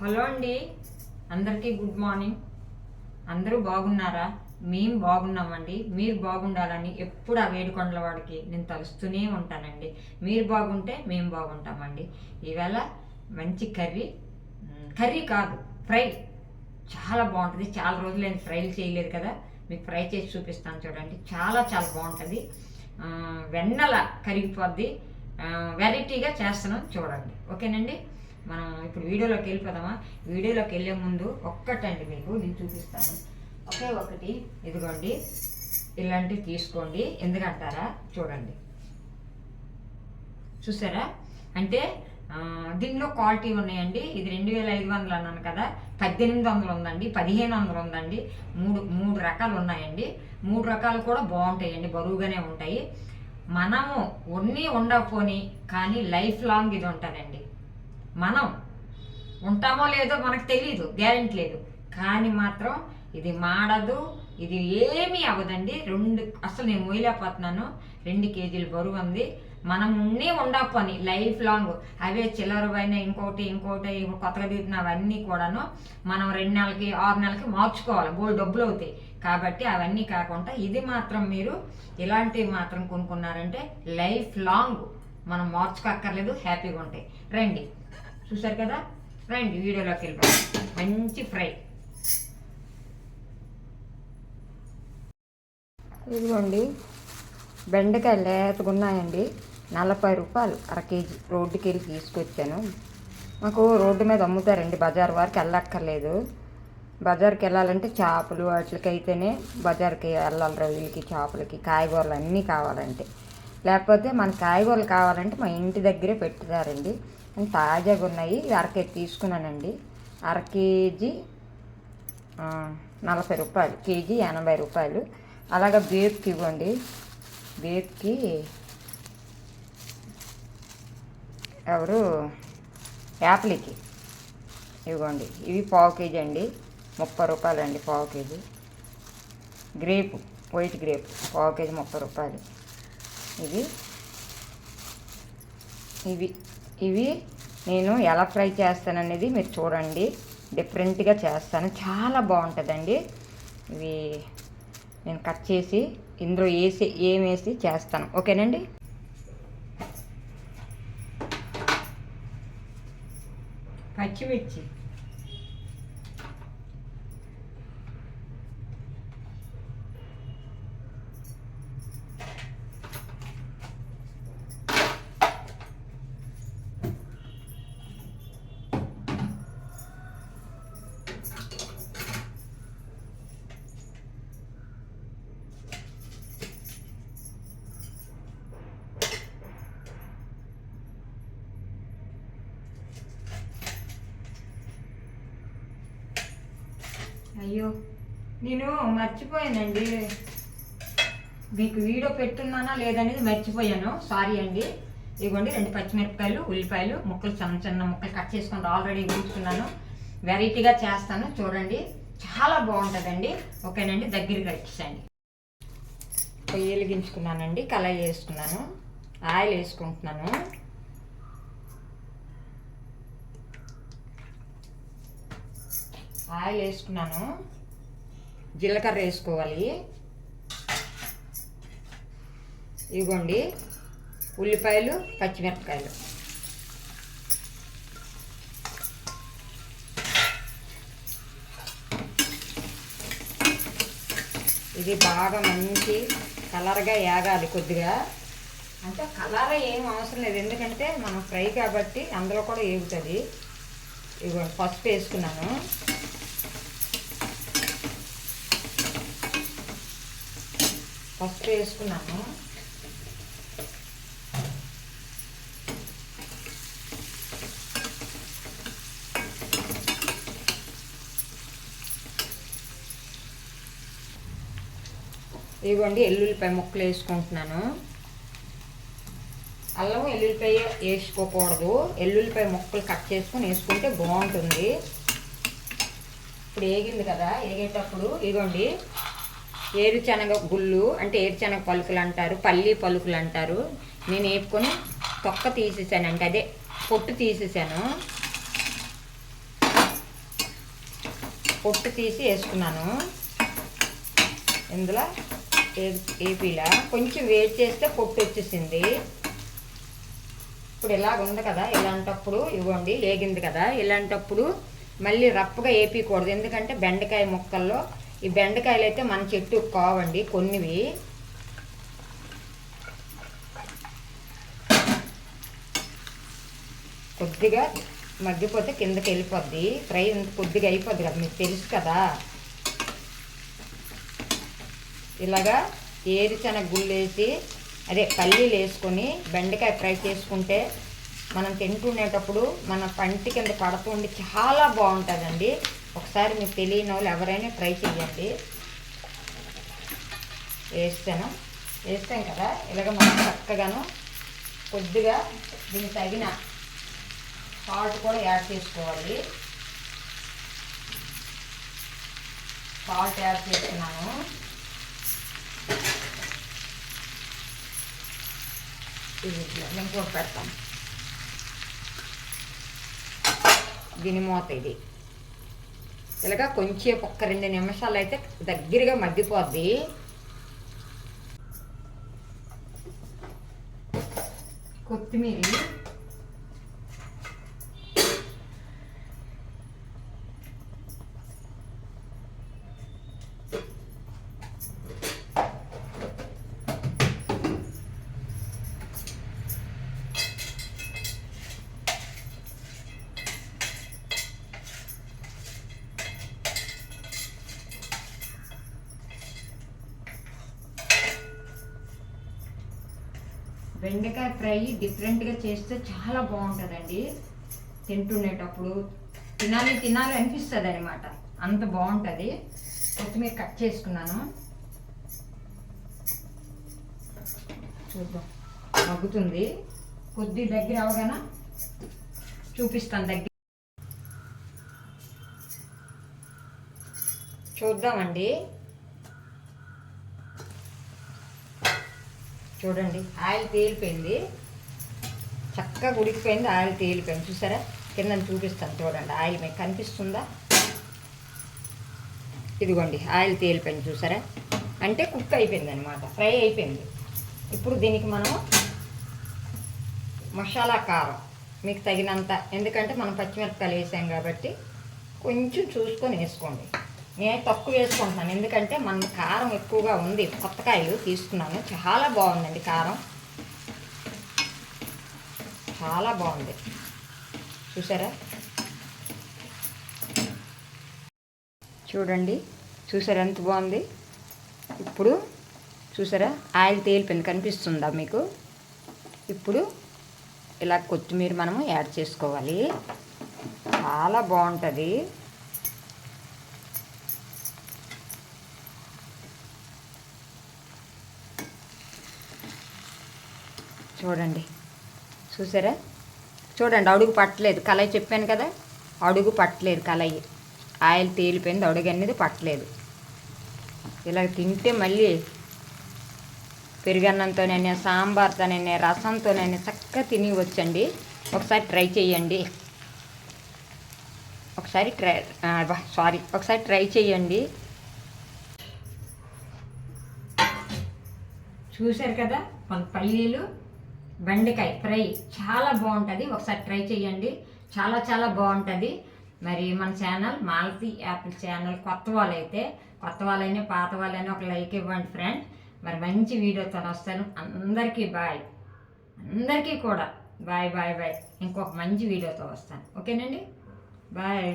Hello అండి. అందరికీ good morning. అందరూ బాగున్నారా? మేము బాగున్నామండి. మీరు బాగుండాలని ఎప్పుడు ఆ వేడుకొండల వాడికి నేను తలుస్తూనే ఉంటానండి. మీరు బాగుంటే మేము బాగుంటామండి. ఈవేళ మంచి కర్రీ కర్రీ కాదు ఫ్రై. చాలా బాగుంటుంది. చాలా రోజులు నేను ఫ్రైలు చేయలేదు కదా. మీకు ఫ్రై చేసి చూపిస్తాను చూడండి. చాలా చాలా బాగుంటుంది. వెన్నెల కరిగిపోద్ది. వెరైటీగా చేస్తున్నాం చూడండి. ఓకేనండి? మనం ఇప్పుడు వీడియోలోకి వెళ్ళిపోదామా? వీడియోలోకి వెళ్ళే ముందు ఒక్కటండి మీకు నేను చూపిస్తాను. ఒకే ఒకటి ఇదిగోండి. ఇలాంటివి తీసుకోండి. ఎందుకంటారా? చూడండి. చూసారా? అంటే దీనిలో క్వాలిటీ ఉన్నాయండి. ఇది రెండు వేల ఐదు వందలు అన్నాను కదా. పద్దెనిమిది వందలు ఉందండి. పదిహేను వందలు ఉందండి. మూడు మూడు రకాలు ఉన్నాయండి. మూడు రకాలు కూడా బాగుంటాయండి. బరువుగానే ఉంటాయి. మనము ఉన్ని ఉండకపోని కానీ లైఫ్ లాంగ్ ఇది ఉంటుందండి. మనం ఉంటామో లేదో మనకు తెలియదు గ్యారెంటీ లేదు. కానీ మాత్రం ఇది మాడదు ఇది ఏమీ అవ్వదండి. రెండు అసలు నేను మొయ్యలేకపోతున్నాను. రెండు కేజీలు బరువు ఉంది. మనం ఉండే ఉండకపోని లైఫ్ లాంగ్ అవే చిల్లర పైన ఇంకోటి ఇంకోటి ఇప్పుడు కొత్తగా దిగుతున్న అవన్నీ కూడాను మనం రెండు నెలలకి ఆరు నెలలకి మార్చుకోవాలి. బోల్ డబ్బులు అవుతాయి. కాబట్టి అవన్నీ కాకుండా ఇది మాత్రం మీరు ఇలాంటివి మాత్రం కొనుక్కున్నారంటే లైఫ్ లాంగ్ మనం మార్చుకోక్కర్లేదు హ్యాపీగా ఉంటాయి రండి. చూసారు కదా? రండి వీడియోలోకి వెళ్ళిపోయి మంచి ఫ్రై. ఇదిగోండి బెండకాయలు లేతగా ఉన్నాయండి నలభై రూపాయలు అర కేజీ. రోడ్డుకి వెళ్ళి తీసుకొచ్చాను. మాకు రోడ్డు మీద అమ్ముతారండి బజార్ వరకు వెళ్ళక్కర్లేదు. బజార్కి వెళ్ళాలంటే చేపలు వాటికి అయితేనే బజార్కి వెళ్ళాలి రోజులకి చేపలకి కాయగూరలు అన్నీ కావాలంటే. లేకపోతే మన కాయగూరలు కావాలంటే మా ఇంటి దగ్గరే పెట్టుతారండి. తాజాగా ఉన్నాయి. ఇది అర కేజీ తీసుకున్నానండి. అర కేజీ నలభై రూపాయలు. కేజీ ఎనభై రూపాయలు. అలాగే బేప్కి ఇవ్వండి. బేప్కి ఎవరు? యాప్లికి ఇవ్వండి. ఇవి పావు కేజీ అండి. ముప్పై రూపాయలు అండి పావు కేజీ. Grape white grape. పావు కేజీ ముప్పై రూపాయలు. ఇది ఇవి ఇవి నేను ఎలా ఫ్రై చేస్తాననేది మీరు చూడండి. డిఫరెంట్గా చేస్తాను. చాలా బాగుంటుందండి. ఇవి నేను కట్ చేసి ఇందులో వేసి ఏం వేసి చేస్తాను. ఓకేనండి? పచ్చిమిర్చి. అయ్యో. నేను మర్చిపోయానండి. మీకు వీడియో పెట్టున్నానా లేదనేది మర్చిపోయాను. సారీ అండి. ఇదిగోండి రెండు పచ్చిమిరపకాయలు ఉల్లిపాయలు ముక్కలు చిన్న చిన్న ముక్కలు కట్ చేసుకుని ఆల్రెడీ ఉంచుకున్నాను వెరైటీగా చేస్తాను చూడండి. చాలా బాగుంటుందండి. ఓకేనండి దగ్గరికి వచ్చేసండి పొయ్యి వెలిగించుకున్నానండి కళాయి వేసుకున్నాను ఆయిల్ వేసుకుంటున్నాను. ఆయిల్ వేసుకున్నాను. జీలకర్ర వేసుకోవాలి. ఇదిగోండి ఉల్లిపాయలు పచ్చిమిరపకాయలు. ఇది బాగా మంచి కలర్గా ఏగాలి కొద్దిగా. అంటే కలర్ ఏం అవసరం లేదు. ఎందుకంటే మనం ఫ్రై కాబట్టి అందులో కూడా ఏగుతుంది. ఇదిగోండి ఫస్ట్ వేసుకున్నాను. ఫస్ట్ వేసుకున్నాను ఇదిగోండి ఎల్లుల్లిపాయ ముక్కలు వేసుకుంటున్నాను. అల్లం ఎల్లుల్లిపాయ వేసుకోకూడదు. ఎల్లుల్లిపాయ ముక్కలు కట్ చేసుకొని వేసుకుంటే బాగుంటుంది. ఇప్పుడు వేగింది కదా వేగేటప్పుడు ఇదిగోండి ఏరుశనగ గుళ్ళు అంటే ఏరుశనగ పలుకులు అంటారు పల్లి పలుకులు అంటారు. నేను వేపుకొని తొక్క తీసేసాను అంటే అదే పొట్టు తీసేసాను. పొట్టు తీసి వేసుకున్నాను. ఇందులో ఏ- ఏపీలా? కొంచెం వేడి చేస్తే పొట్టు వచ్చేసింది. ఇప్పుడు ఇలాగ ఉంది కదా ఇలాంటప్పుడు ఇవ్వండి ఏగింది కదా. ఇలాంటప్పుడు మళ్ళీ రప్పగా ఏపీకూడదు ఎందుకంటే బెండకాయ ముక్కల్లో ఈ బెండకాయలు అయితే మన చెట్టు కావండి కొన్నివి. కొద్దిగా మగ్గిపోతే కిందకి వెళ్ళిపోద్ది. ఫ్రై కొద్దిగా అయిపోద్ది కదా మీకు తెలుసు కదా. ఇలాగా ఏరుశనగ గుళ్ళు వేసి అదే పల్లీలు వేసుకొని బెండకాయ ఫ్రై చేసుకుంటే మనం తింటునేటప్పుడు మన పంటి కింద పడుతుండి చాలా బాగుంటుందండి. ఒకసారి మీకు తెలియని వాళ్ళు ఎవరైనా ట్రై చేయండి వేస్తాను. వేస్తాం కదా? ఇలాగ మనం చక్కగాను కొద్దిగా దీనికి తగిన సాల్ట్ కూడా యాడ్ చేసుకోవాలి. సాల్ట్ యాడ్ చేస్తున్నాను. ఇంకోటి పెడతాం. దీని మూత ఇది. ఇలాగా కొంచెం ఒక్క రెండు నిమిషాలు అయితే దగ్గరగా మగ్గిపోద్ది. కొత్తిమీర బెండకాయ ఫ్రై డిఫరెంట్గా చేస్తే చాలా బాగుంటుందండి. తింటుండేటప్పుడు తినాలి తినాలి అనిపిస్తుంది అనమాట అంత బాగుంటుంది. కొత్తిమీర కట్ చేసుకున్నాను. చూద్దాం. మగ్గుతుంది. కొద్ది దగ్గర అవగాన? చూపిస్తాను దగ్గర చూద్దామండి. చూడండి ఆయిల్ తేలిపోయింది. చక్కగా ఉడికిపోయింది ఆయిల్ తేలిపోయింది. చూసారా? కింద చూపిస్తాను చూడండి ఆయిల్ మీకు కనిపిస్తుందా? ఇదిగోండి ఆయిల్ తేలిపోయింది చూసారా? అంటే కుక్ అయిపోయింది అనమాట ఫ్రై అయిపోయింది. ఇప్పుడు దీనికి మనం మసాలా కారం మీకు తగినంత. ఎందుకంటే మనం పచ్చిమిరపకాయలు వేసాం కాబట్టి కొంచెం చూసుకొని వేసుకోండి. నేను తక్కువ వేసుకుంటున్నాను. ఎందుకంటే మన కారం ఎక్కువగా ఉంది. కొత్త కాయలు తీసుకున్నాను. చాలా బాగుందండి కారం. చాలా బాగుంది. చూసారా? చూడండి. చూసారా ఎంత బాగుంది? ఇప్పుడు చూసారా? ఆయిల్ తేలిపోయింది. కనిపిస్తుందా మీకు? ఇప్పుడు ఇలా కొత్తిమీర మనము యాడ్ చేసుకోవాలి. చాలా బాగుంటుంది. చూడండి. చూసారా? చూడండి అడుగు పట్టలేదు. కలయి చెప్పాను కదా? అడుగు పట్టలేదు కలయి ఆయిల్ తేలిపోయింది అడుగు అనేది పట్టలేదు. ఇలా తింటే మళ్ళీ పెరుగన్నంతోనైనా సాంబార్తోనైనా రసంతోనైనా చక్కగా తిని వచ్చండి ఒకసారి ట్రై చేయండి ఒకసారి ట్రై సారీ. ఒకసారి ట్రై చేయండి చూశారు కదా? మన పల్లీలు బెండకాయ ఫ్రై చాలా బాగుంటుంది. ఒకసారి ట్రై చేయండి చాలా చాలా బాగుంటుంది. మరి మన ఛానల్ మాలతి యాపిల్ ఛానల్ కొత్త వాళ్ళైతే కొత్త వాళ్ళైనా పాత వాళ్ళైనా ఒక లైక్ ఇవ్వండి ఫ్రెండ్. మరి మంచి వీడియోతో వస్తాను. అందరికీ బాయ్. అందరికీ కూడా బాయ్ బాయ్ బాయ్. ఇంకొక మంచి వీడియోతో వస్తాను. ఓకేనండి? బాయ్.